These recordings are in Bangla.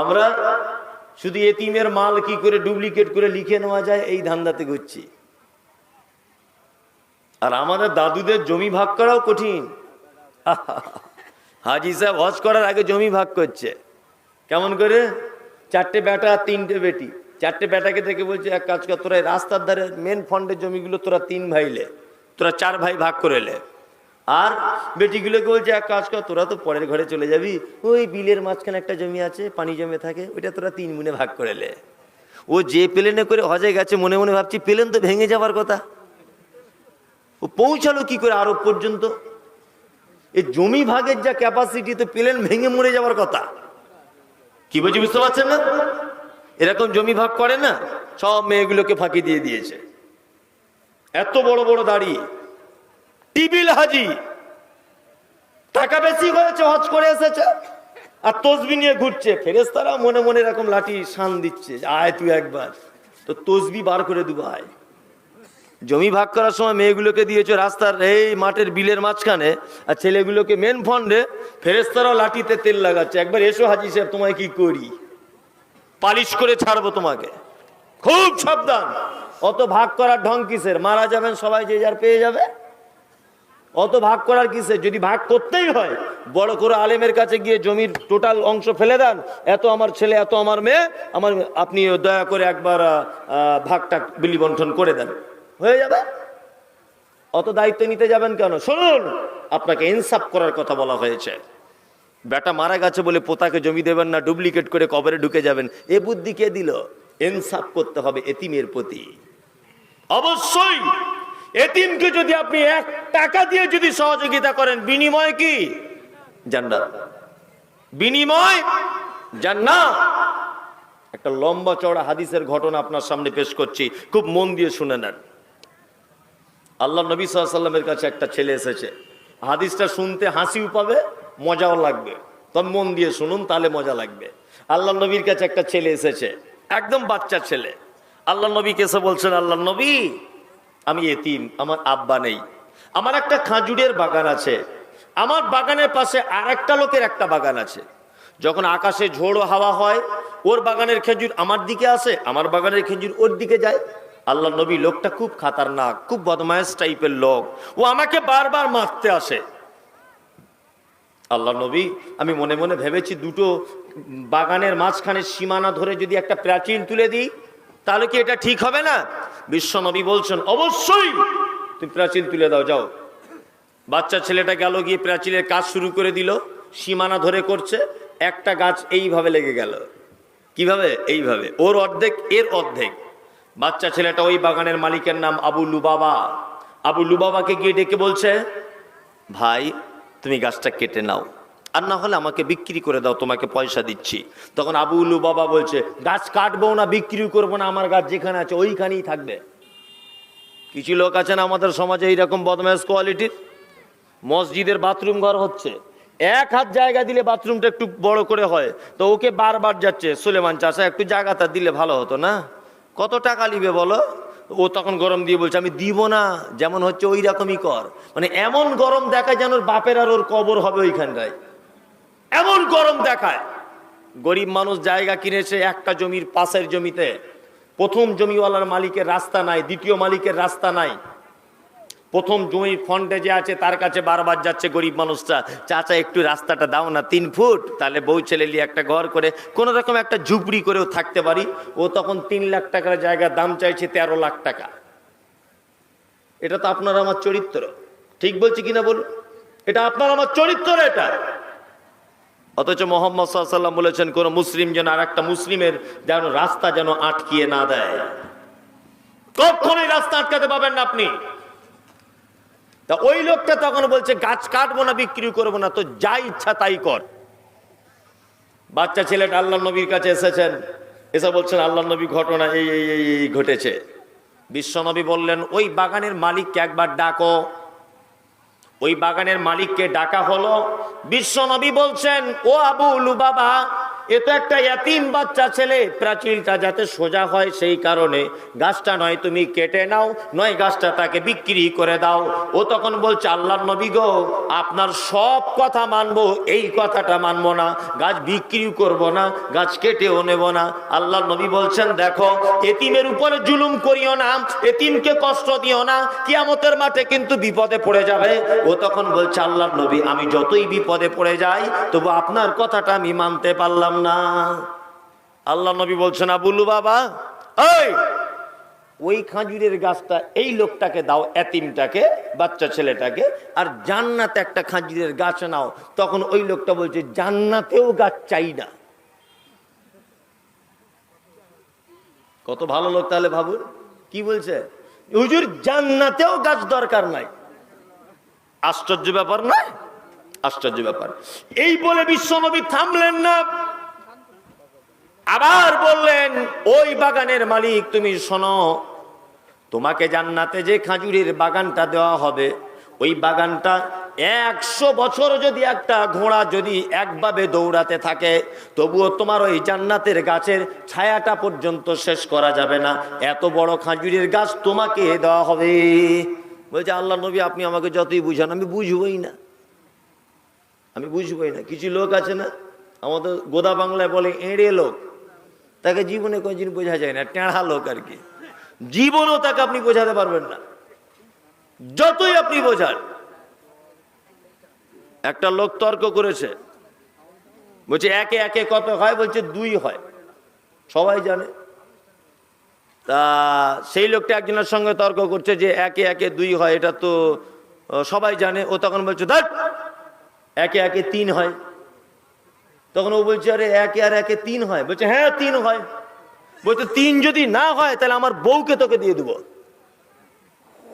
আমরা শুধু এতিমের মাল কি করে ডুপ্লিকেট করে লিখে নেওয়া যায়, এই ধান্দাতে ঘুরছি। আর আমাদের দাদুদের জমি ভাগ করাও কঠিন। হাজি সাহেব হজ করার আগে জমি ভাগ করছে। কেমন করে? চারটে বেটা আর তিনটে বেটি। চারটে বেটাকে থেকে বলছে, এক কাজ কর, তোরা রাস্তার ধারে মেন ফন্ডের জমিগুলো তোরা তিন ভাইলে, তোরা চার ভাই ভাগ করে লে আর বেটিগুলোকে বলছে, এক কাজ কর, তোরা তো পরের ঘরে চলে যাবি। ওই বিলের মাঝখানে একটা জমি আছে, পানি জমে থাকে, ওইটা তোরা তিন মুনে ভাগ করে লে। ও যে প্লেনে করে হজে গেছে, মনে মনে ভাবছি, প্লেন তো ভেঙে যাওয়ার কথা। ও পৌঁছালো কি করে আরব পর্যন্ত? এই জমি ভাগের যা ক্যাপাসিটি তো প্লেন ভেঙে মরে যাওয়ার কথা। কি বলছি বুঝতে পারছেন না? এরকম জমি ভাগ করে না, সব মেয়েগুলোকে ফাঁকি দিয়ে দিয়েছে। এত বড় বড় দাড়ি টিবিল হাজি। টাকা বেশি হয়েছে হজ করে এসেছে। আর তসবি নিয়ে ঘুরছে। ফেরেস্তারা মনে মনে এরকম লাঠি শান দিচ্ছে আয় তুই একবার। তো তসবি বার করে দেবো, আয়। জমি ভাগ করার সময় মেয়েগুলোকে দিয়েছ রাস্তার এই মাঠের বিলের মাঝখানে, আর ছেলেগুলোকে মেন ফন্ডে ফেরেস্তারাও লাঠিতে তেল লাগাচ্ছে। একবার এসো হাজি সাহেব, তোমায় কি করি? পালিশ করে ছাড়বো তোমাকে। খুব সাবধান। অত ভাগ করার ঢং কিসের? মারা যাবেন সবাই, যে যার পেয়ে যাবে। অত ভাগ করার কিসের যদি ভাগ করতেই হয়, বড় করে আলেমের কাছে গিয়ে জমির টোটাল অংশ ফেলে দেন, এত আমার ছেলে, এত আমার মেয়ে, আমার আপনি দয়া করে একবার ভাগটা বিলি বন্টন করে দেন। হয়ে যাবে? অত দায়িত্ব নিতে যাবেন কেন? শুনুন, আপনাকে ইনসাফ করার কথা বলা হয়েছে। বেটা মারা গেছে বলে পোতাকে জমি দেবেন না ডুপ্লিকেট করে কবরে ঢুকে যাবেন। এ বুদ্ধি কে দিল? ইনসাফ করতে হবে এতিমের প্রতি। অবশ্যই, এতিমকে যদি আপনি এক টাকা দিয়ে যদি সহযোগিতা করেন, বিনিময় কি? জান্নাত। বিনিময় জান্নাত। একটা লম্বা চওড়া হাদিসের ঘটনা আপনার সামনে পেশ করছি, খুব মন দিয়ে শুনে নেন। আল্লাহ নবী সাল্লামের কাছে একটা ছেলে এসেছে। হাদিসটা শুনতে হাসিও পাবে, মজাও লাগবে। তবে মন দিয়ে শুনুন, তাহলে মজা লাগবে। আল্লাহ নবীর কাছে একটা ছেলে এসেছে, একদম বাচ্চা ছেলে। আল্লাহ নবীকে এসে বলছেন, আল্লাহ নবী, আমি এতিম, আমার আব্বা নেই। আমার একটা খাজুরের বাগান আছে। আমার বাগানের পাশে আর একটা লোকের একটা বাগান আছে। যখন আকাশে ঝোড়ো হাওয়া হয়, ওর বাগানের খেজুর আমার দিকে আসে, আমার বাগানের খেজুর ওর দিকে যায়। আল্লাহ নবী লোকটা খুব খাতারনাক, খুব বদমায়েশ টাইপের লোক। ও আমাকে বারবার মারতে আসে। আল্লাহ নবী, আমি মনে মনে ভেবেছি দুটো বাগানের মাঝখানে সীমানা ধরে যদি একটা প্রাচীন তুলে দিই, তাহলে কি এটা ঠিক হবে না? বিশ্ব নবী বলছেন, অবশ্যই! তুমি প্রাচীন তুলে দাও, যাও। বাচ্চা ছেলেটা গেল গিয়ে প্রাচীরের কাজ শুরু করে দিল, সীমানা ধরে করছে, একটা গাছ এইভাবে লেগে গেল। কীভাবে? এইভাবে। ওর অর্ধেক, এর অর্ধেক। বাচ্চা ছেলেটা ওই বাগানের মালিকের নাম আবু লুবাবা। আবু লুবাবাকে গিয়ে ডেকে বলছে, ভাই, তুমি গাছটা কেটে নাও। আর না হলে আমাকে বিক্রি করে দাও, তোমাকে পয়সা দিচ্ছি। তখন আবু উলু বাবা বলছে, গাছ কাটবো না বিক্রি করব না, আমার গাছ যেখানে আছে ওইখানেই থাকবে। কিছু লোক আছেন আমাদের সমাজে এইরকম বদমাস কোয়ালিটির? মসজিদের বাথরুম ঘর হচ্ছে। এক হাত জায়গা দিলে বাথরুমটা একটু বড় করে হয়। তো ওকে বারবার যাচ্ছে, সুলেমান চাষা একটু জায়গাটা দিলে ভালো হতো না? কত টাকা নিবে বলো? ও তখন গরম দিয়ে বলছে, আমি দিব না, যেমন হচ্ছে ওই রকমই কর। মানে এমন গরম দেখায় যেন ওর বাপের আর ওর কবর হবে ওইখানটায়। এমন গরম দেখায়। গরিব মানুষ জায়গা কিনেছে একটা জমির পাশের জমিতে। প্রথম জমিওয়ালার মালিকের রাস্তা নাই, দ্বিতীয় মালিকের রাস্তা নাই। প্রথম জমি ফন্ডে যে আছে, তার কাছে বারবার যাচ্ছে গরিব মানুষটা চাচা, একটু রাস্তাটা দাও না, তিন ফুট, তাহলে বউ ছেলে নিয়ে একটা ঘর করে, কোনো রকম একটা ঝুপড়ি করেও থাকতে পারি। ও তখন তিন লাখ টাকার জায়গার দাম চাইছে তেরো লাখ টাকা। এটা তো আপনার আমার চরিত্র। ঠিক বলছি কিনা বলুন? এটা আপনার আমার চরিত্র, এটা। অথচ মোহাম্মদ সাল্লাম বলেছেন, কোন মুসলিম যেন আর একটা মুসলিমের যেন রাস্তা যেন আটকিয়ে না দেয়। কখনোই রাস্তা আটকাতে পাবেন না আপনি। তা ওই লোকটা তখন বলছে, গাছ কাটবো না, বিক্রি করব না, তো যা ইচ্ছা তাই কর। বাচ্চা ছেলেটা আল্লাহ নবীর কাছে এসেছেন, এসে বলছেন আল্লাহ নবী ঘটনা এই এই এই এই ঘটেছে। বিশ্বনবী বললেন, ওই বাগানের মালিককে একবার ডাকো। ওই বাগানের মালিককে ডাকা হলো বিশ্বনবী বলছেন ও আবু উলু বাবা এ তো একটা এতিম বাচ্চা ছেলে, প্রাচীরটা যাতে সোজা হয় সেই কারণে। গাছটা নয়, তুমি কেটে নাও, নয় গাছটা তাকে বিক্রি করে দাও। ও তখন বলছে, আল্লাহর নবী গো, আপনার সব কথা মানবো, এই কথাটা মানবো না। গাছ বিক্রি করব না, গাছ কেটেও নেব না। আল্লাহর নবী বলছেন, দেখো, এতিমের উপরে জুলুম করিও না, এতিমকে কষ্ট দিও না, কিয়ামতের মাঠে কিন্তু বিপদে পড়ে যাবে। ও তখন বলছে আল্লাহ নবী, আমি যতই বিপদে পড়ে যাই, তবু আপনার কথাটা আমি মানতে পারলাম না। আল্লাহ নবী বলছেন আবুলু বাবা ওই ওই খাজুরের গাছটা, এই লোকটাকে দাও, এতিমটাকে, বাচ্চা ছেলেটাকে, আর জান্নাতে একটা খাজুরের গাছ নাও। তখন ওই লোকটা বলছে, জান্নাতেও গাছ চাই না। কত ভালো লোক তাহলে ভাবুন, কি বলছে? হুজুর, জান্নাতেও গাছ দরকার নাই। আশ্চর্য ব্যাপার নয়? আশ্চর্য ব্যাপার। এই বলে বিশ্বনবী থামলেন না। আবার বললেন, ওই বাগানের মালিক তুমি শোনো, তোমাকে জান্নাতে যে খাজুরের বাগানটা দেওয়া হবে, ওই বাগানটা একশো বছর যদি একটা ঘোড়া যদি একভাবে দৌড়াতে থাকে, তবুও তোমার ওই জান্নাতের গাছের ছায়াটা পর্যন্ত শেষ করা যাবে না। এত বড় খাজুরের গাছ তোমাকে দেওয়া হবে। বলছে আল্লাহ নবী, আপনি আমাকে যতই বুঝান, আমি বুঝবই না। আমি বুঝবই না। কিছু লোক আছে না, আমাদের গোদা বাংলায় বলে, এঁড়ে লোক। তাকে জীবনে কোনদিন বোঝা যায় না, টেঁড়া লোক আর কি। জীবনও তাকে আপনি বোঝাতে পারবেন না। যতই আপনি বোঝান, একটা লোক তর্ক করেছে, বলছে, একে একে কত হয়? বলছে, দুই হয়। সবাই জানে। তা সেই লোকটা একজনের সঙ্গে তর্ক করছে যে, একে একে দুই হয়, এটা তো সবাই জানে। ও তখন বলছে দেখ একে একে তিন হয়। তখন ও বলছে, আরে একে আর একে তিন হয়। বলছে হ্যাঁ তিন হয়। বলছে, তিন যদি না হয়, তাহলে আমার বউকে তোকে দিয়ে দেবো।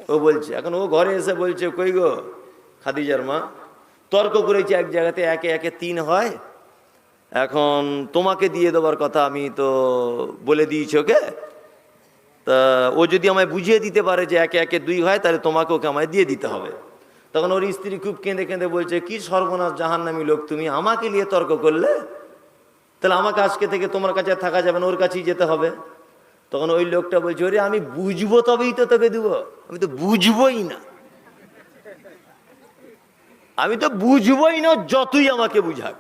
ও বলছে, এখন ও ঘরে এসে বলছে, কই গো খাদিজার মা, তর্ক করেছে এক জায়গাতে একে একে তিন হয়। এখন তোমাকে দিয়ে দেওয়ার কথা আমি তো বলে দিয়েছি ওকে। তা ও যদি আমায় বুঝিয়ে দিতে পারে যে একে একে দুই হয়, তাহলে তোমাকে ওকে আমায় দিয়ে দিতে হবে। তখন ওর স্ত্রী খুব কেঁদে কেঁদে বলছে, কি সর্বনাশ জাহান্নামী লোক, তুমি আমাকে নিয়ে তর্ক করলে? তাহলে আমাকে আজকে থেকে তোমার কাছে থাকা যাবে না, ওর কাছেই যেতে হবে। তখন ওই লোকটা বলছে, ওরে, আমি বুঝব তবেই তো তোকে দেবো। আমি তো বুঝবোই না। আমি তো বুঝবোই না যতই আমাকে বুঝাক।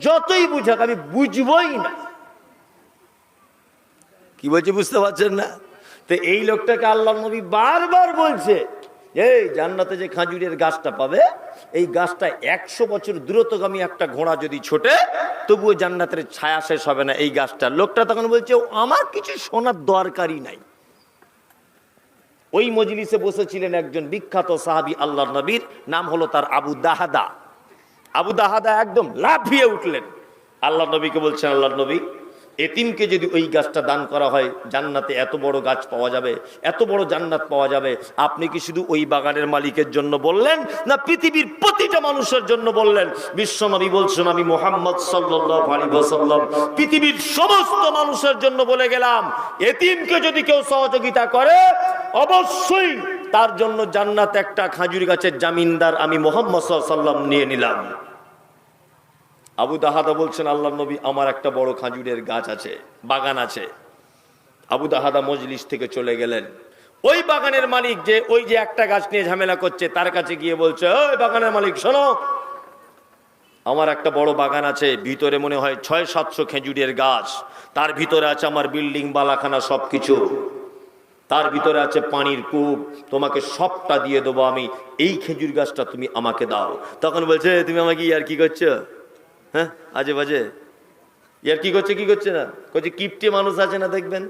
যতই বুঝাক, আমি বুঝবোই না। কি বলছে বুঝতে পারছেন না? তো এই লোকটাকে আল্লাহ নবী বারবার বলছে এই জান্নাতে যে খাজুরের গাছটা পাবে, এই গাছটা একশো বছর দূরত্বগামী একটা ঘোড়া যদি ছোটে, তবুও জান্নাতের ছায়া শেষ হবে না এই গাছটা লোকটা তখন বলছে আমার কিছু শোনার দরকারই নাই। ওই মজলিসে বসেছিলেন একজন বিখ্যাত সাহাবী আল্লাহ নবীর, নাম হলো তার আবু দাহাদা। আবু দাহাদা একদম লাফিয়ে উঠলেন। আল্লাহ নবীকে বলছেন আল্লাহ নবী এতিমকে যদি ওই গাছটা দান করা হয়, জান্নাতে এত বড় গাছ পাওয়া যাবে, এত বড় জান্নাত পাওয়া যাবে, আপনি কি শুধু ওই বাগানের মালিকের জন্য বললেন, না পৃথিবীর প্রতিটা মানুষের জন্য বললেন? বিশ্বনবী বলছেন, আমি মোহাম্মদ আলাইহি পৃথিবীর সমস্ত মানুষের জন্য বলে গেলাম, এতিমকে যদি কেউ সহযোগিতা করে, অবশ্যই তার জন্য জান্নাত একটা খাজুর গাছের জামিনদার আমি মোহাম্মদ ওয়াসাল্লাম নিয়ে নিলাম। আবু দাহাদা বলছেন আল্লাহ নবী আমার একটা বড় খাজুরের গাছ আছে, বাগান আছে। আবু দাহাদা মজলিস থেকে চলে গেলেন। ওই বাগানের মালিক যে, ওই যে একটা গাছ নিয়ে ঝামেলা করছে, তার কাছে গিয়ে বলছে, ওই বাগানের মালিক, শোনো, আমার একটা বড় বাগান আছে, ভিতরে মনে হয় ছয় সাতশো খেজুরের গাছ, তার ভিতরে আছে আমার বিল্ডিং, বালাখানা সব কিছু তার ভিতরে আছে পানির কূপ, তোমাকে সবটা দিয়ে দেবো আমি, এই খেজুর গাছটা তুমি আমাকে দাও। তখন বলছে, তুমি আমাকে ইয়ার কি করছ? হ্যাঁ? আজে বাজে। ইয়ার কি করছে কি করছে না? করছে কিপটে মানুষ আছে না দেখবেন?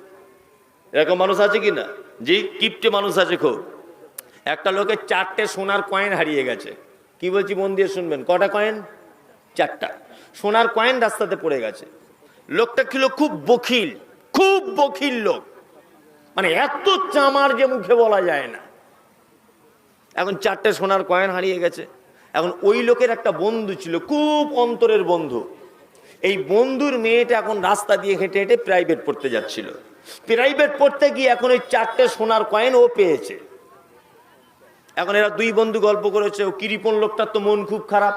এরকম মানুষ আছে কি না? জি কিপটে মানুষ আছে খুব। একটা লোকের চারটে সোনার কয়েন হারিয়ে গেছে। কি বলছি, মন দিয়ে শুনবেন? কটা কয়েন চারটা। সোনার কয়েন রাস্তাতে পড়ে গেছে। লোকটা ছিল খুব বখিল খুব বখিল লোক। মানে এত চামার যে মুখে বলা যায় না। এখন চারটে সোনার কয়েন হারিয়ে গেছে। এখন ওই লোকের একটা বন্ধু ছিল, খুব অন্তরের বন্ধু। এই বন্ধুর মেয়েটা এখন রাস্তা দিয়ে হেঁটে হেঁটে প্রাইভেট পড়তে যাচ্ছিল। প্রাইভেট পড়তে গিয়ে এখন ওই চারটে সোনার কয়েন ও পেয়েছে। এখন এরা দুই বন্ধু গল্প করেছে, ও কিরিপন লোকটার তো মন খুব খারাপ,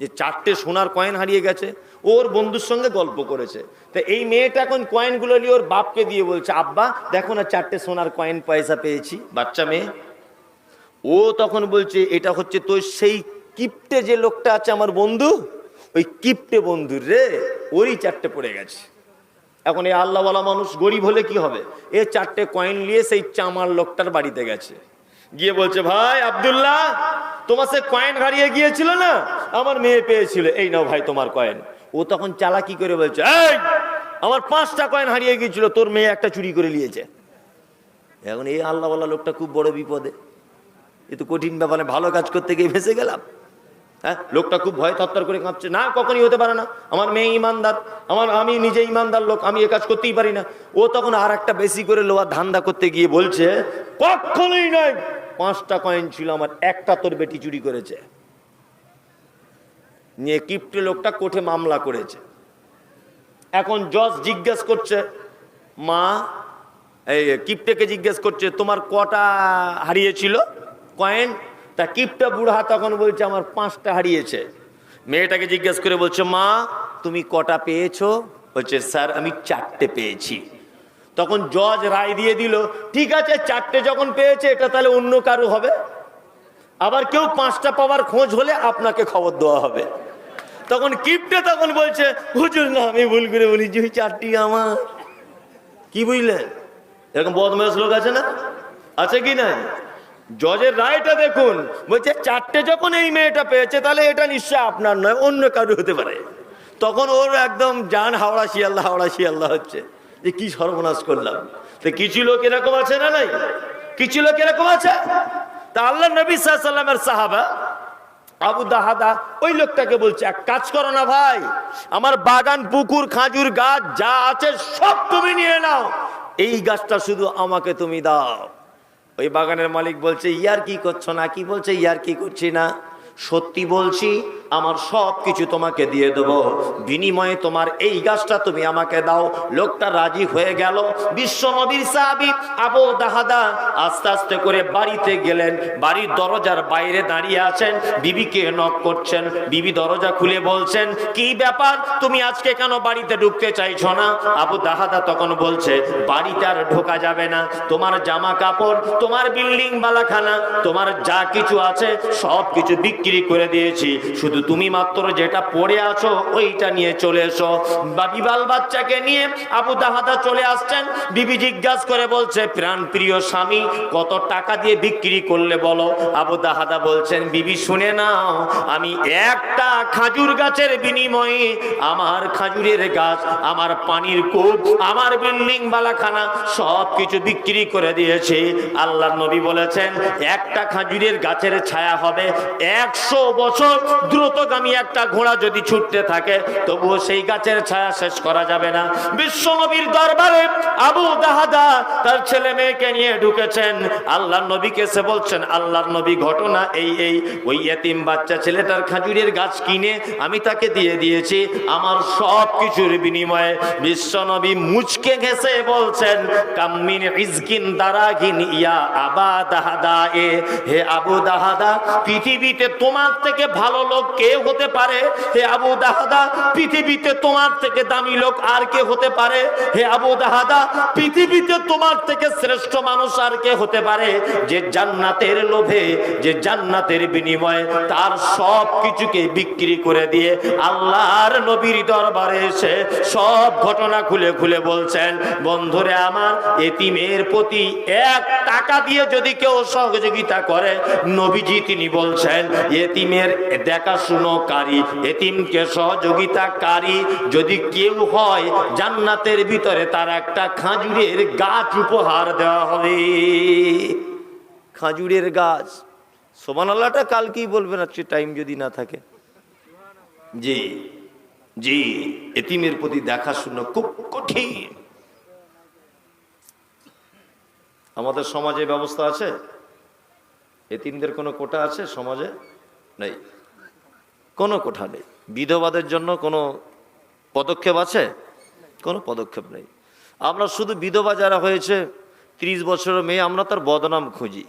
যে চারটে সোনার কয়েন হারিয়ে গেছে, ওর বন্ধুর সঙ্গে গল্প করেছে। তা এই মেয়েটা এখন কয়েনগুলো নিয়ে ওর বাপকে দিয়ে বলছে, আব্বা, দেখো না চারটে সোনার কয়েন পয়সা পেয়েছি, বাচ্চা মেয়ে ও তখন বলছে, এটা হচ্ছে তোর সেই কিপ্টে যে লোকটা আছে আমার বন্ধু? ওই কিপ্টে বন্ধুর রে, ওরই চারটে পড়ে গেছে। এখন এই আল্লাহওয়ালা মানুষ গরিব হলে কি হবে? এ চারটে কয়েন নিয়ে সেই চামার লোকটার বাড়িতে গেছে। গিয়ে বলছে, ভাই আব্দুল্লাহ, তোমার সে কয়েন হারিয়ে গিয়েছিল না? আমার মেয়ে পেয়েছিল। এই নাও ভাই তোমার কয়েন। ও তখন চালাকি করে বলছে, এই, আমার পাঁচটা কয়েন হারিয়ে গিয়েছিল, তোর মেয়ে একটা চুরি করে নিয়েছে। এখন এই আল্লাহওয়ালা লোকটা খুব বড় বিপদে। এ তো কঠিন ব্যাপারে ভালো কাজ করতে গিয়ে ভেসে গেলাম। হ্যাঁ? লোকটা খুব ভয় তত্তর করে কাঁপছে। না, কখনই হতে পারে না। আমার মেয়ে ইমানদার। আমার, আমি নিজে ইমানদার লোক, আমি এ কাজ করতেই পারি না। ও তখন আর একটা বেশি করে লোয়ার ধান্দা করতে গিয়ে বলছে, কখনোই নয় পাঁচটা কয়েন ছিল আমার, একটা তোর বেটি চুরি করেছে। নিয়ে কিপ্টে লোকটা কোঠে মামলা করেছে। এখন জজ জিজ্ঞেস করছে, মা, এই কিপ্টেকে জিজ্ঞেস করছে, তোমার কটা হারিয়েছিল? কয়েন তা কিপটা বুড়া তখন বলছে, আমার পাঁচটা হারিয়েছে। মেয়েটাকে জিজ্ঞেস করে বলছে, মা, তুমি কটা পেয়েছ? বলছে, স্যার, আমি চারটে পেয়েছি। তখন জজ রায় দিয়ে দিল, ঠিক আছে, চারটে যখন পেয়েছে, এটা তাহলে অন্য কারও হবে। আবার কেউ পাঁচটা পাওয়ার খোঁজ হলে আপনাকে খবর দেওয়া হবে। তখন কিপটে তখন বলছে, হুজুর, না, আমি ভুল করে বলি যে চারটি আমার। কি বুঝলেন? এরকম বদমাস লোক আছে না? আছে কি না জজের রায়টা দেখুন। বলছে, চারটে যখন এই মেয়েটা পেয়েছে, তাহলে এটা নিশ্চয় আপনার নয়, অন্য কারও হতে পারে। তখন ওর একদম জান হাওড়া শিয়াল্লাহ হাওড়া শিয়াল্লাহ হচ্ছে। যে কি সর্বনাশ করলাম। তো কিছু লোক এরকম আছে না নাই? কিছু লোক এরকম আছে? তা আল্লাহ নবী সাল্লামের সাহাবা, আবু দাহাদা, ওই লোকটাকে বলছে, এক কাজ করো না ভাই, আমার বাগান, পুকুর, খাজুর গাছ যা আছে সব তুমি নিয়ে নাও। এই গাছটা শুধু আমাকে তুমি দাও। ওই বাগানের মালিক বলছে, ইয়ার কি করছ না? কি বলছে? ইয়ার কি করছি না? সত্যি বলছি আমার সব কিছু তোমাকে দিয়ে দেবো। বিনিময়ে তোমার এই গাছটা তুমি আমাকে দাও। লোকটা রাজি হয়ে গেল। বিশ্ব নবীর সাহাবি আবু দাহাদা আস্তে আস্তে করে বাড়িতে গেলেন। বাড়ির দরজার বাইরে দাঁড়িয়ে আছেন। বিবিকে নক করছেন। বিবি দরজা খুলে বলছেন, কি ব্যাপার? তুমি আজকে কেন বাড়িতে ঢুকতে চাইছো না? আবু দাহাদা তখন বলছে, বাড়িতে আর ঢোকা যাবে না। তোমার জামা কাপড়, তোমার বিল্ডিং বালাখানা তোমার যা কিছু আছে সব কিছু বিক্রি করে দিয়েছি। শুধু তুমি মাত্র যেটা পড়ে আছো, ওইটা নিয়ে চলে এসো। বা বিবাল বাচ্চাকে নিয়ে আবু দাহাদা চলে আসছেন। বিবি জিজ্ঞাসা করে বলছে, প্রাণ প্রিয় স্বামী, কত টাকা দিয়ে বিক্রি করলে বলো? আবু দাহাদা বলছেন, বিবি, শুনে নাও, আমি একটা খাজুর গাছের বিনিময়ে আমার খাজুরের গাছ, আমার পানির কূপ, আমার বিল্ডিং বালাখানা সব কিছু বিক্রি করে দিয়েছে। আল্লাহ নবী বলেছেন, একটা খাজুরের গাছের ছায়া হবে একশো বছর দ্রুতগামী একটা ঘোড়া যদি ছুটতে থাকে, তবুও সেই গাছের ছায়া শেষ করা যাবে না। বিশ্ব নবীর দরবারে আবু দাহাদা তার ছেলে মেয়েকে নিয়ে ঢুকেছেন। আল্লাহ নবীকে সে বলছেন আল্লাহ নবী ঘটনা এই এই। ওই এতিম বাচ্চা ছেলেটার খাজুরের গাছ কিনে আমি তাকে দিয়ে দিয়েছি। আমার সব কিছুর বিনিময়ে বিশ্ব নবী মুচকে ঘেসে বলছেন, কাম্মিন ইজকিন দারাগিন ইয়া আবা দাহাদা এ হে আবু দাহাদা, পৃথিবীতে তোমার থেকে ভালো লোক কে হতে পারে, হে আবু দাহাদা, পৃথিবীতে তোমার থেকে দামি লোক আর কে হতে পারে? হে আবু দাহাদা, পৃথিবীতে তোমার থেকে শ্রেষ্ঠ মানুষ আর কে হতে পারে? যে জান্নাতের লোভে, যে জান্নাতের বিনিময়ে তার সব কিছুকে বিক্রি করে দিয়ে আল্লাহর নবীর দরবারে এসে সব ঘটনা খুলে খুলে বলছেন, বন্ধুরে আমার, এতিমের প্রতি এক টাকা দিয়ে যদি কেউ সহযোগিতা করে, নবীজি তিনি বলছেন, এতিমের দেখাশুনোকারী এতিমকে সহযোগিতাকারী। যদি কেউ হয়, জান্নাতের ভিতরে তার একটা খাজুরের গাছ উপহার দেওয়া হবে। খাজুরের গাছ। সোমান আল্লাহটা কালকেই বলবেন আজকে টাইম যদি না থাকে। জি জি, এতিমের প্রতি দেখাশুনো খুব কঠিন। আমাদের সমাজে ব্যবস্থা আছে? এতিমদের কোনো কোটা আছে সমাজে? নেই। কোনো কোঠা নেই। বিধবাদের জন্য কোনো পদক্ষেপ আছে? কোনো পদক্ষেপ নেই। আমরা শুধু বিধবা যারা হয়েছে, ত্রিশ বছরের মেয়ে, আমরা তার বদনাম খুঁজি।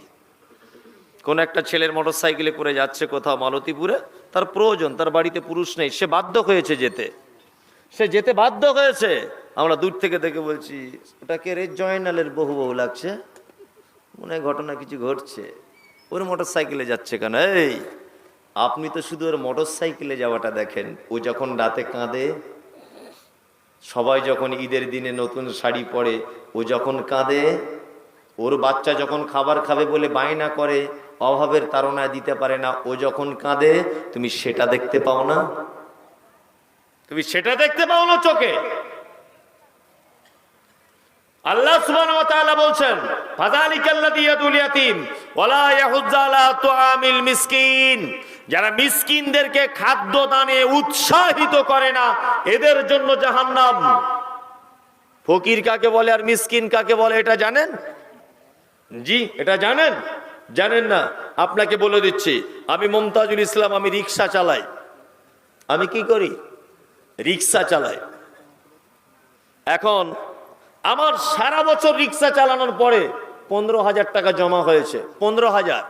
কোন একটা ছেলের মোটর সাইকেলে করে যাচ্ছে কোথাও মালতীপুরে, তার প্রয়োজন, তার বাড়িতে পুরুষ নেই। সে বাধ্য হয়েছে যেতে। সে যেতে বাধ্য হয়েছে। আমরা দূর থেকে দেখে বলছি ওটাকে রে? জয়নালের বহু বহু লাগছে? মনে ঘটনা কিছু ঘটছে। ওর মোটর সাইকেলে যাচ্ছে কেন? এই! আপনি তো শুধু ওর মোটর সাইকেলে যাওয়াটা দেখেন। ও যখন রাতে কাঁদে, সবাই যখন ঈদের দিনে নতুন শাড়ি পরে, ও যখন কাঁদে, ওর বাচ্চা যখন খাবার খাবে বলে বায়না করে, অভাবের তাড়নায় দিতে পারে না, ও যখন কাঁদে, তুমি সেটা দেখতে পাও না? তুমি সেটা দেখতে পাও না চোখে? আল্লাহ ওয়া তাআলা বলছেন, ফাযালিকাল্লাযী ইয়াদুল ইয়াতীম, ওয়ালা ইয়াহুজ্জু আলা তুআমিল মিসকিন। যারা মিসকিনদেরকে খাদ্য দানে উৎসাহিত করে না, এদের জন্য জাহান্নাম। ফকির কাকে বলে আর মিসকিন কাকে বলে, এটা জানেন? জি, এটা জানেন? জানেন না, আপনাকে বলে দিচ্ছি, আমি মমতাজুল ইসলাম, আমি রিক্সা চালাই। আমি কি করি? রিক্সা চালাই। এখন, আমার সারা বছর রিক্সা চালানোর পরে পনেরো হাজার টাকা জমা হয়েছে, পনেরো হাজার।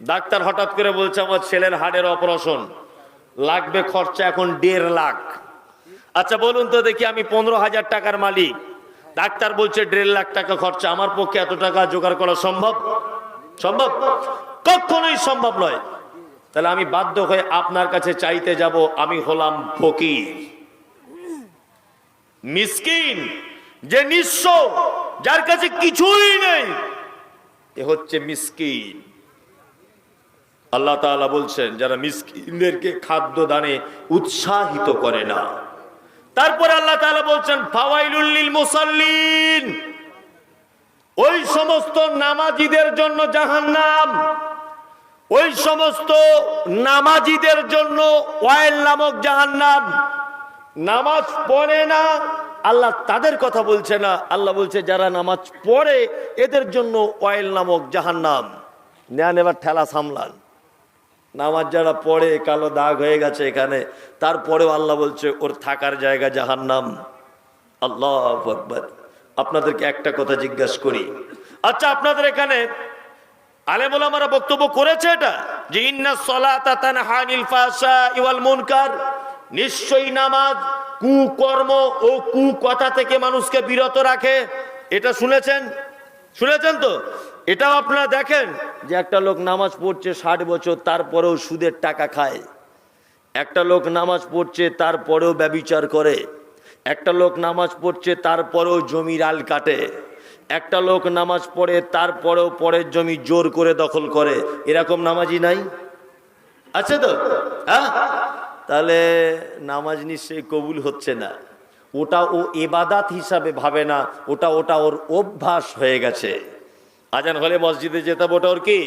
ডাক্তার হঠাৎ করে বলছে, আমার ছেলের হাড়ের অপারেশন। লাগবে খরচা এখন দেড় লাখ। আচ্ছা বলুন তো দেখি, আমি পনেরো হাজার টাকার মালিক। ডাক্তার বলছে, দেড় লাখ টাকা খরচা। আমার পক্ষে এত টাকা জোগাড় করা সম্ভব? সম্ভব? কখনোই সম্ভব নয়। তাহলে আমি বাধ্য হয়ে আপনার কাছে চাইতে যাব, আমি হলাম ফকির। মিসকিন, যে নিঃস্ব, যার কাছে কিছুই নেই, এ হচ্ছে মিসকিন। আল্লাহ তাআলা বলছেন, যারা মিসকিনদেরকে খাদ্য দানে উৎসাহিত করে না। তারপরে আল্লাহ তাআলা বলছেন, ফাওয়াইলুল মুসাল্লিন ওই সমস্ত নামাজিদের জন্য জাহান্নাম, ওই সমস্ত নামাজিদের জন্য ওয়াইল নামক জাহান্নাম। নামাজ পড়ে না, আল্লাহ তাদের কথা বলছে না। আল্লাহ বলছে, যারা নামাজ পড়ে, এদের জন্য ওয়াইল নামক জাহান্নাম। নেন, এবার ঠেলা সামলান। নামাজ যারা পড়ে, কালো দাগ হয়ে গেছে এখানে, তারপরেও আল্লাহ বলছে, ওর থাকার জায়গা জাহান্নাম। আল্লাহ আকবার। আপনাদেরকে একটা কথা জিজ্ঞাসা করি। আচ্ছা আপনাদের এখানে আলেমুল আমরা বক্তব্য করেছে এটা? যে ইন্না সলাতা তানহা আনিল ফাহশা ওয়াল মুনকার। নিশ্চয়ই নামাজ কুকর্ম ও কুকথা থেকে মানুষকে বিরত রাখে। এটা শুনেছেন? শুনেছেন তো? এটাও আপনারা দেখেন যে একটা লোক নামাজ পড়ছে ষাট বছর, তারপরেও সুদের টাকা খায়। একটা লোক নামাজ পড়ছে, তারপরেও ব্যবিচার করে। একটা লোক নামাজ পড়ছে, তারপরেও জমির আল কাটে। একটা লোক নামাজ পড়ে, তারপরেও পরের জমি জোর করে দখল করে। এরকম নামাজই নাই? আছে তো? হ্যাঁ? তাহলে নামাজ নিশ্চয়ই কবুল হচ্ছে না। ওটা ও এবাদাত হিসাবে ভাবে না, ওটা ওটা ওর অভ্যাস হয়ে গেছে। আজান হলে মসজিদে যেতাম ওটা ওর কি?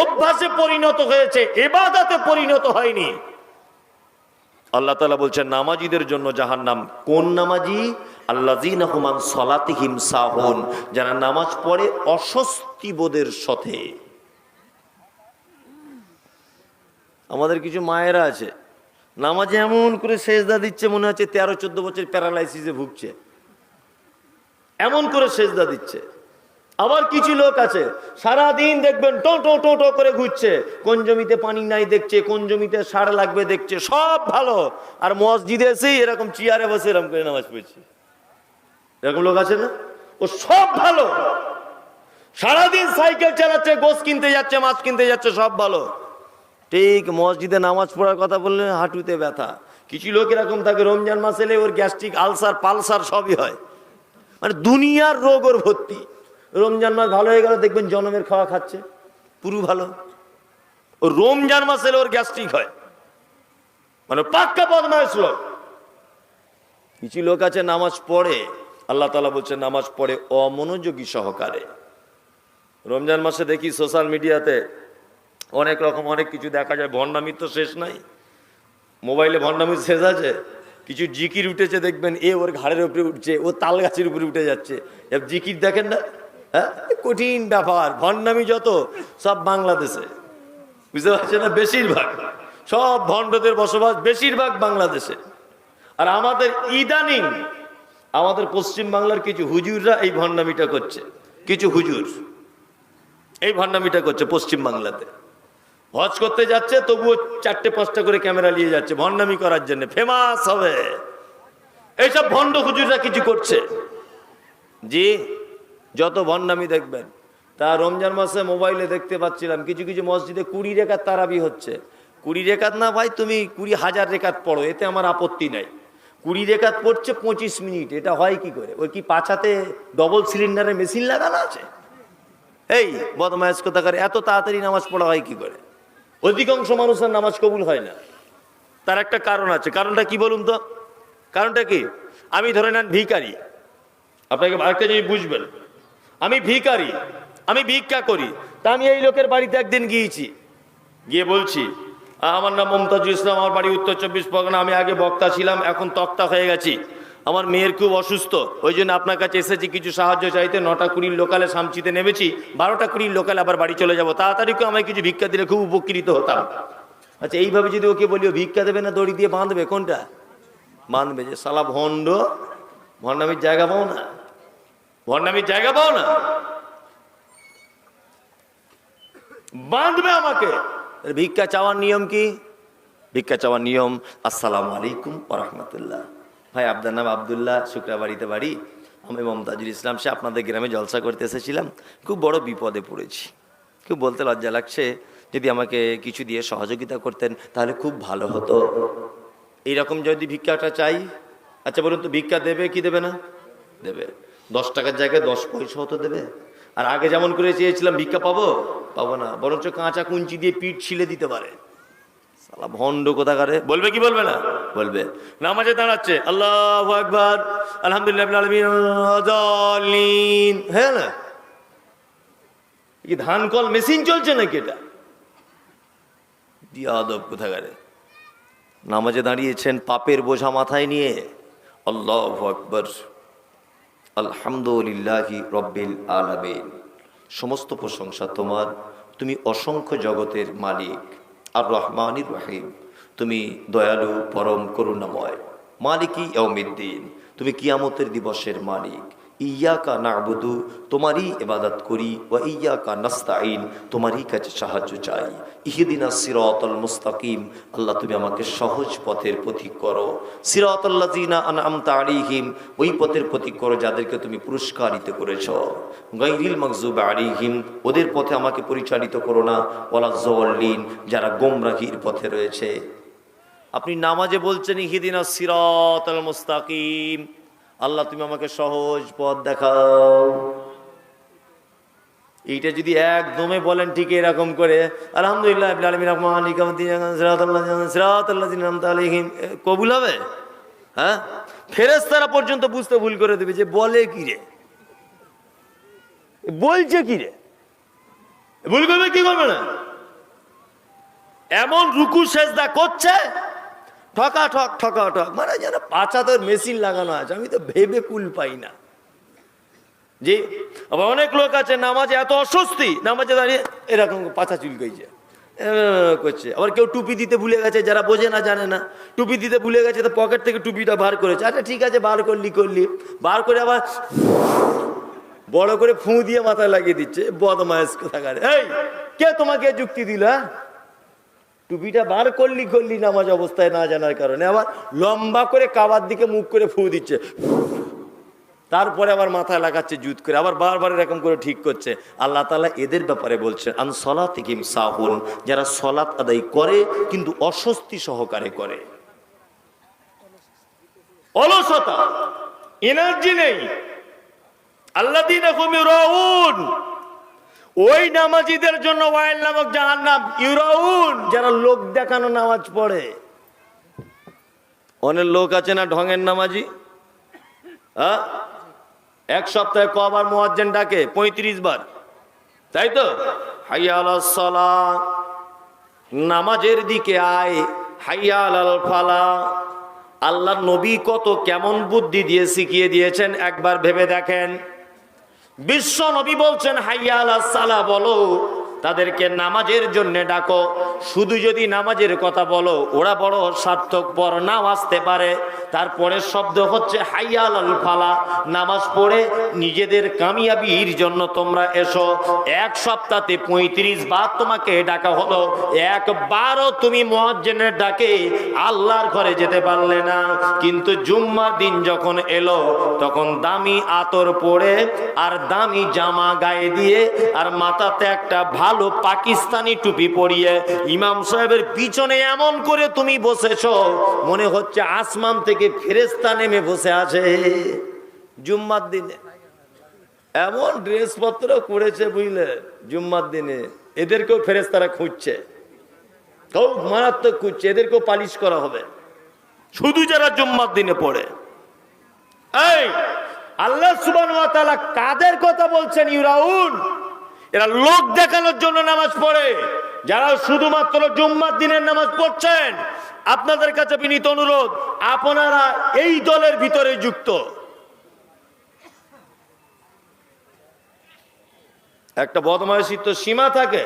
অভ্যাসে পরিণত হয়েছে এবাদাতে পরিণত হয়নি। আল্লাহ তালা বলছেন, নামাজিদের জন্য জাহান নাম কোন নামাজি? রহমান সলাতিহিম যারা নামাজ পড়ে অস্বস্তি বোধের সাথে। আমাদের কিছু মায়েরা আছে, নামাজে এমন করে সেজদা দিচ্ছে, মনে হচ্ছে তেরো চোদ্দ বছর প্যারালাইসিসে ভুগছে। এমন করে সেজদা দিচ্ছে। আবার কিছু লোক আছে সারা দিন দেখবেন টো টো টো টো করে ঘুরছে। কোন জমিতে পানি নাই দেখছে, কোন জমিতে সার লাগবে দেখছে, সব ভালো। আর মসজিদে এসেই এরকম চেয়ারে বসে এরকম করে নামাজ পড়ছে। এরকম লোক আছে না? ও সব ভালো। সারাদিন সাইকেল চালাচ্ছে, গোস কিনতে যাচ্ছে, মাছ কিনতে যাচ্ছে, সব ভালো। ঠিক মসজিদে নামাজ পড়ার কথা বললে হাঁটুতে ব্যথা। কিছু লোক এরকম থাকে, রমজান মাস এলে ওর গ্যাস্ট্রিক আলসার, পালসার সবই হয়। মানে দুনিয়ার রোগ ওর ভর্তি। রমজান মাস ভালো হয়ে গেল দেখবেন জনমের খাওয়া খাচ্ছে। পুরু ভালো। ও রমজান মাস এলে ওর গ্যাস্ট্রিক হয়। মানে পাক্কা বদমাইশ লোক। কিছু লোক আছে নামাজ পড়ে, আল্লাহ তালা বলছে নামাজ পড়ে অমনোযোগী সহকারে। রমজান মাসে দেখি সোশ্যাল মিডিয়াতে অনেক রকম অনেক কিছু দেখা যায়, ভণ্ডামির তো শেষ নাই। মোবাইলে ভণ্ডামির শেষ আছে। কিছু জিকির উঠেছে দেখবেন, এ ওর ঘাড়ের উপরে উঠছে, ও তাল গাছের উপরে উঠে যাচ্ছে। জিকির দেখেন না? হ্যাঁ? কঠিন ব্যাপার, ভণ্ডামি যত, সব বাংলাদেশে। বুঝতে পারছেন না? বেশিরভাগ। সব ভণ্ডদের বসবাস বেশিরভাগ বাংলাদেশে। আর আমাদের ইদানিং, আমাদের পশ্চিম বাংলার কিছু হুজুররা এই ভণ্ডামিটা করছে। কিছু হুজুর এই ভণ্ডামিটা করছে পশ্চিম বাংলাতে। হজ করতে যাচ্ছে, তবুও চারটে, পাঁচটা করে ক্যামেরা নিয়ে যাচ্ছে ভণ্ডামি করার জন্য। ফেমাস হবে। এইসব ভণ্ড হুজুররা কিছু করছে। জি? যত ভণ্ডামি দেখবেন। তা রমজান মাসে মোবাইলে দেখতে পাচ্ছিলাম, কিছু কিছু মসজিদে কুড়ি রেখাত তারাবি হচ্ছে। কুড়ি রেখাত না ভাই, তুমি কুড়ি হাজার রেখাত পড়ো, এতে আমার আপত্তি নাই। কুড়ি রেখাত পড়ছে পঁচিশ মিনিট, এটা হয় কি করে? ওই কি পাছাতে ডবল সিলিন্ডারের মেশিন লাগানো আছে? এই বদমায়াস কোথাকার, এত তাড়াতাড়ি নামাজ পড়া হয় কি করে? অধিকাংশ মানুষের নামাজ কবুল হয় না। তার একটা কারণ আছে। কারণটা কি বলুন তো? কারণটা কি? আমি ধরে নেন ভিকারি আপনাকে আরেকটা জিনিস বুঝবেন। আমি ভিকারি আমি ভিক্ষা করি। তা আমি এই লোকের বাড়িতে একদিন গিয়েছি। গিয়ে বলছি আমার নাম মমতাজুল ইসলাম, আমার বাড়ি উত্তর চব্বিশ পরগনা, আমি আগে বক্তা ছিলাম, এখন তক্তা হয়ে গেছি। আমার মেয়ের খুব অসুস্থ, ওই জন্য আপনার কাছে এসেছি, কিছু সাহায্য চাইতে, নটা কুড়ির লোকালে সামচিতে নেমেছি, বারোটা কুড়ির লোকালে আবার বাড়ি চলে যাব। তাড়াতাড়ি করে আমায় কিছু ভিক্ষা দিলে খুব উপকৃত হতাম। আচ্ছা এইভাবে যদি ওকে বলি, ও ভিক্ষা দেবে না, দড়ি দিয়ে বাঁধবে, কোনটা? বাঁধবে যে, সালা ভণ্ড, ভণ্ডামির জায়গা পাও না? ভণ্ডামির জায়গা পাও না। বাঁধবে আমাকে। ভিক্ষা চাওয়ার নিয়ম কি? ভিক্ষা চাওয়ার নিয়ম, আসসালামু আলাইকুম রহমতুল্লাহ। ভাই, আপনার নাম আবদুল্লাহ শুক্রাবাড়িতে বাড়ি। আমি মমতাজুল ইসলাম, সে আপনাদের গ্রামে জলসা করতে এসেছিলাম। খুব বড় বিপদে পড়েছি। খুব বলতে লজ্জা লাগছে, যদি আমাকে কিছু দিয়ে সহযোগিতা করতেন, তাহলে খুব ভালো হতো। এইরকম যদি ভিক্ষাটা চাই আচ্ছা বলুন তো, ভিক্ষা দেবে কি দেবে না? দেবে। দশ টাকার জায়গায় দশ পয়সাও তো দেবে। আর আগে যেমন করে চেয়েছিলাম, ভিক্ষা পাবো? পাবো না। বরঞ্চ কাঁচা কুঞ্চি দিয়ে পিঠ ছিলে দিতে পারে। সালা ভণ্ড কোথাকারে। বলবে কি বলবে না? বলবে। নামাজে দাঁড়াচ্ছে। আল্লাহ আকবর। আলহামদুলিল্লাহ হ্যাঁ না? কি ধান কল মেশিন চলছে নাকি এটা? দিয়াদব কোথাকারে। নামাজে দাঁড়িয়েছেন, পাপের বোঝা মাথায় নিয়ে। আল্লাহ আকবর। আলহামদুলিল্লাহি রব্বিল আলামিন। সমস্ত প্রশংসা তোমার। তুমি অসংখ্য জগতের মালিক। আর রহমানির রহিম। তুমি দয়ালু, পরম, করুণাময়। মালিকই অমিদ্দিন তুমি কিয়ামতের দিবসের মালিক। ইয়াকা নাবুদু, তোমারই ইবাদত করি ও ইয়াকা নাস্তাইন তোমারই কাছে সাহায্য চাই। ইহিদিনা সিরাতাল মুস্তাকিম, আল্লাহ তুমি আমাকে সহজ পথের পথিক করো। সিরাতাল্লাযিনা আনআমতা আলাইহিম, ওই পথের পথিক করো যাদেরকে তুমি পুরস্কারিত করেছ। গায়রিল মাগযুব আলাইহিম, ওদের পথে আমাকে পরিচালিত করো না। ওয়ালা যাল্লিন যারা গোমরাহির পথে রয়েছে। আপনি নামাজে বলছেন, ইহিদিনা সিরাতাল মুস্তাকিম। আল্লাহ, তুমি আমাকে সহজ পথ দেখাও। এইটা যদি একদমে বলেন ঠিক এরকম করে, আলহামদুলিল্লাহ কবুল হবে? হ্যাঁ? ফেরেশতারা পর্যন্ত বুঝতে ভুল করে দেবে যে বলে কি রে? বলছে কি রে? ভুল করবে, কি করবে না? এমন রুকু, সেজদা করছে ঠকা, ঠক ঠকা, ঠক। মানে যেন পাচা তোর মেশিন লাগানো আছে, আমি তো ভেবে কুল পাই না। যে আবার অনেক লোক আছে, নামাজে এত অস্বস্তি, নামাজে দাঁড়িয়ে এরকম পাছা চুলকাইছে। করছে। আবার কেউ টুপি দিতে ভুলে গেছে, যারা বোঝে না, জানে না। টুপি দিতে ভুলে গেছে, তো পকেট থেকে টুপিটা বার করেছে। আচ্ছা ঠিক আছে, বার করলি করলি। বার করে আবার বড় করে ফু দিয়ে মাথায় লাগিয়ে দিচ্ছে। বদমায়াস কোথাকার। এই, কে তোমাকে যুক্তি দিল হ্যাঁ? টুপিটা বার করলি করলি নামাজ অবস্থায় না জানার কারণে। আবার লম্বা করে কাবার দিকে মুখ করে ফু দিচ্ছে। তারপরে আবার মাথায় লাগাচ্ছে জুত করে, আবার বারবার এরকম করে ঠিক করছে। আল্লাহ তালা এদের ব্যাপারে বলছেন আন সলাত কিম সাহুন, যারা সলাত আদায় করে কিন্তু অস্বস্তি সহকারে করে। অলসতা, এনার্জি নেই। আল্লাহ দিন ওই নামাজিদের জন্য ওয়াইল নামক জাহান্নাম, ইউরাউন, যারা লোক দেখানো নামাজ পড়ে। অনেক লোক আছে না ঢঙের নামাজি? হ্যাঁ? এক সপ্তাহে কবার মোয়াজ্জেন ডাকে, পঁয়ত্রিশ বার। তাই তো? নামাজের দিকে আয় হাইয়াল ফালা। আল্লাহ নবী কত কেমন বুদ্ধি দিয়ে শিখিয়ে দিয়েছেন, একবার ভেবে দেখেন। বিশ্ব নবী বলছেন হাইয়া আলা সালা বলো। তাদেরকে নামাজের জন্য ডাকো। শুধু যদি নামাজের কথা বলো, ওরা বড় সার্থক পর নাও আসতে পারে। তারপরের শব্দ হচ্ছে, হাইয়াল আল ফালা। নামাজ পড়ে নিজেদের কামিয়াবির জন্য তোমরা এসো। এক সপ্তাহে পঁয়ত্রিশ বার তোমাকে ডাকা হলো। একবারও তুমি মহাজ্জেনের ডাকে আল্লাহর ঘরে যেতে পারলে না। কিন্তু জুম্মার দিন যখন এলো, তখন দামি আতর পরে আর দামি জামা গায়ে দিয়ে আর মাথাতে একটা ভালো পাকিস্তানি টুপি পরিয়ে ইমাম সাহেবের পিছনে এমন করে তুমি বসেছ, মনে হচ্ছে আসমান থেকে ফেরেস্তা নেমে বসে আছে। জুম্মার দিনে এমন ড্রেসপত্র করেছে বুঝলে জুম্মার দিনে, এদেরকেও ফেরেস্তারা খুঁজছে। খুব মারাত্মক খুঁজছে, এদেরকেও পালিশ করা হবে। শুধু যারা জুম্মার দিনে পড়ে। এই, আল্লাহ সুবান কাদের কথা বলছেন ইউরাউন এরা লোক দেখানোর জন্য নামাজ পড়ে। যারা শুধুমাত্র জুম্মার দিনের নামাজ পড়ছেন, আপনাদের কাছে বিনীত অনুরোধ, আপনারা এই দলের ভিতরে যুক্ত। একটা বদমাইশির তো সীমা থাকে।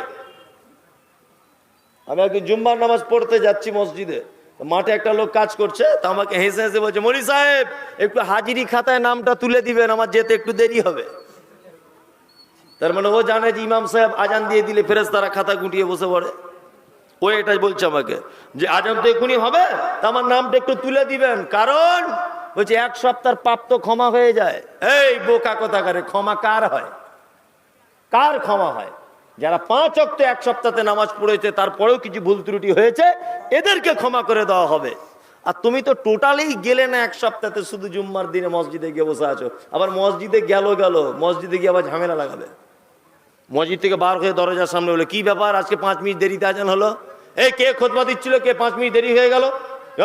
আমি আগে জুম্মার নামাজ পড়তে যাচ্ছি মসজিদে, মাঠে একটা লোক কাজ করছে, তা আমাকে হেসে হেসে বলছে মরি সাহেব, একটু হাজিরি খাতায় নামটা তুলে দিবেন, আমার যেতে একটু দেরি হবে। তার মানে ও জানে যে ইমাম সাহেব আজান দিয়ে দিলে ফেরেস তারা খাতা গুটিয়ে বসে পড়ে। ও এটা বলছে আমাকে যে আজান তো এখনই হবে, তা আমার নামটা একটু তুলে দিবেন। কারণ বলছে, এক সপ্তাহ পাপ তো ক্ষমা হয়ে যায়। এই বোকা কথা করে ক্ষমা কার হয়? কার ক্ষমা হয়? যারা পাঁচ অক্ট এক সপ্তাহে নামাজ পড়েছে, তারপরেও কিছু ভুল ত্রুটি হয়েছে, এদেরকে ক্ষমা করে দেওয়া হবে। আর তুমি তো টোটালি গেলে না এক সপ্তাহে শুধু জুম্মার দিনে মসজিদে গিয়ে বসে আছো। আবার মসজিদে গেল গেল, মসজিদে গিয়ে আবার ঝামেলা লাগাবে। মসজিদ থেকে বার হয়ে দরজার সামনে হলো কি ব্যাপার? আজকে পাঁচ মিনিট দেরিতে আজান হলো? এই কে খোদবা দিচ্ছিল? কে পাঁচ মিনিট দেরি হয়ে গেল?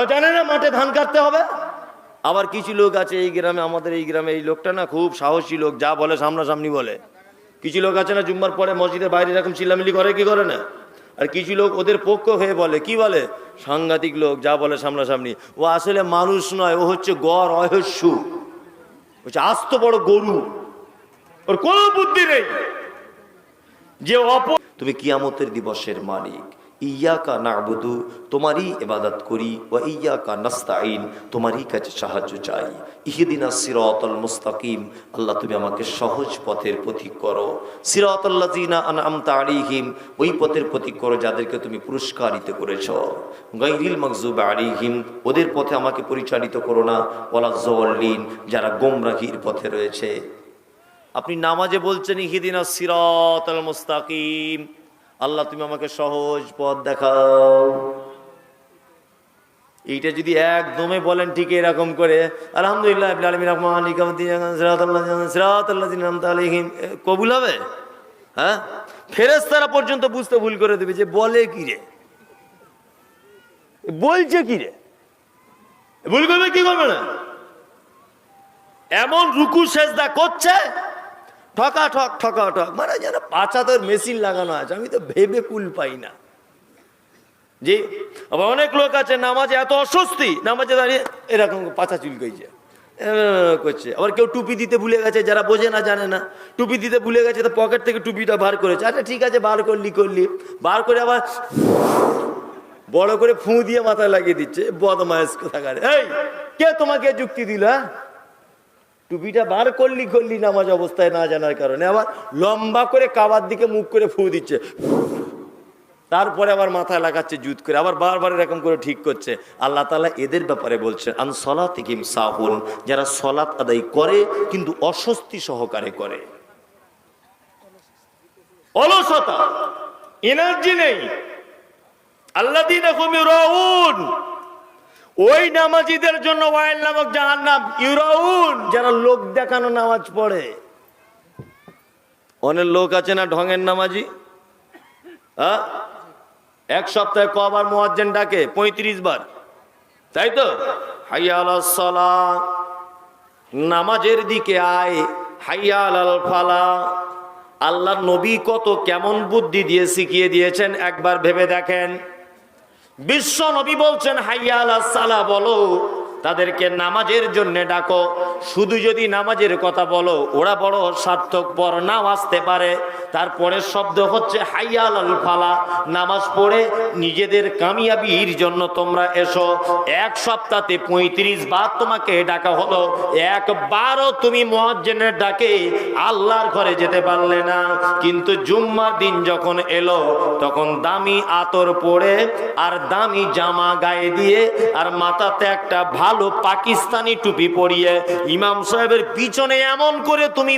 জানে না, মাঠে ধান কাটতে হবে। আবার কিছু লোক আছে এই গ্রামে, আমাদের এই গ্রামে, এই লোকটা না খুব সাহসী লোক, যা বলে সামনাসামনি বলে। কিছু লোক আছে না, জুম্মার পরে মসজিদের বাইরে এরকম চিল্লামিলি করে, কি করে না? আর কিছু লোক ওদের পক্ষ হয়ে বলে, কি বলে? সাংঘাতিক লোক, যা বলে সামনাসামনি। ও আসলে মানুষ নয়, ও হচ্ছে গড় অহস্যু। হচ্ছে আস্ত বড় গরু। ওর কোনো বুদ্ধি নেই। যে অপ তুমি কিয়ামতের দিবসের মালিক। ইয়াকা নাবুদু, তোমারই ইবাদত করি। ও ইয়াকা নাস্তাইন তোমারই কাছে সাহায্য চাই। ইহিদিনা সিরাতাল মুস্তাকিম, আল্লাহ তুমি আমাকে সহজ পথের পথিক করো। সিরাতাল্লাযিনা আনআমতা আলাইহিম, ওই পথের পথিক করো যাদেরকে তুমি পুরস্কারিত করেছ। গায়রিল মাগযুব আলাইহিম, ওদের পথে আমাকে পরিচালিত করো না। ওয়ালা যারা গোমরাহির পথে রয়েছে। আপনি নামাজে বলছেন, ইহিদিনা সিরাত মুস্তাকিম। আল্লাহ, তুমি আমাকে সহজ পথ দেখাও। এইটা যদি একদমে বলেন, ঠিক এরকম করে, আলহামদুলিল্লাহ কবুল হবে? হ্যাঁ? ফেরেশতারা পর্যন্ত বুঝতে ভুল করে দেবে যে, বলে কি রে? বলছে কি রে? ভুল করবে, কি করবে না? এমন রুকু, সেজদা করছে ঠকা, ঠক ঠকা, ঠক। মানে যেন পাচা তোর মেশিন লাগানো আছে। আমি তো ভেবে কুল পাই না। যে আবার অনেক লোক আছে, নামাজে এত অস্বস্তি, নামাজে দাঁড়িয়ে এরকম পাচা চুলকাইছে। করছে। আবার কেউ টুপি দিতে ভুলে গেছে, যারা বোঝে না, জানে না। টুপি দিতে ভুলে গেছে, তো পকেট থেকে টুপিটা বার করেছে। আচ্ছা ঠিক আছে, বার করলি করলি। বার করে আবার বড় করে ফু দিয়ে মাথায় লাগিয়ে দিচ্ছে। বদমায়েস কোথাকার। এই, কে তোমাকে যুক্তি দিল হ্যাঁ? টুপিটা বার করলি করলি নামাজ অবস্থায় না জানার কারণে আবার লম্বা করে কাবার দিকে মুখ করে ফু দিচ্ছে। তারপরে আবার মাথায় লাগাচ্ছে জুত করে, আবার বারবার এরকম করে ঠিক করছে। আল্লাহ তালা এদের ব্যাপারে বলছেন আন সলাত কিম সাহুন যারা সলাত আদায় করে কিন্তু অস্বস্তি সহকারে করে। অলসতা এনার্জি নেই। আল্লাহ দিন ওই নামাজিদের জন্য ওয়াইল নামক জাহান নাম ইউরাউন, যারা লোক দেখানো নামাজ পড়ে। অনেক লোক আছে না ঢঙের নামাজি? হ্যাঁ এক সপ্তাহে কবার মোয়াজ্জেন ডাকে, পঁয়ত্রিশ বার। তাই তো? হাইয়াল নামাজের দিকে আয় হাইয়াল ফালা। আল্লাহ নবী কত কেমন বুদ্ধি দিয়ে শিখিয়ে দিয়েছেন, একবার ভেবে দেখেন। বিশ্ব নবী বলছেন হাইয়াল সালা বলো তাদেরকে নামাজের জন্য ডাকো। শুধু যদি নামাজের কথা বলো, ওরা বড় সার্থক, পর নাও আসতে পারে। তারপরের শব্দ হচ্ছে, হাইয়াল আল ফালা। নামাজ পড়ে নিজেদের কামিয়াবির জন্য তোমরা এসো। এক সপ্তাহে পঁয়ত্রিশ বার তোমাকে ডাকা হলো। একবারও তুমি মহাজ্জেনের ডাকে আল্লাহর ঘরে যেতে পারলে না। কিন্তু জুম্মার দিন যখন এলো, তখন দামি আতর পরে আর দামি জামা গায়ে দিয়ে আর মাথাতে একটা ভালো পাকিস্তানি টুপি পরিয়ে ইমাম সাহেবের পিছনে এমন করে তুমি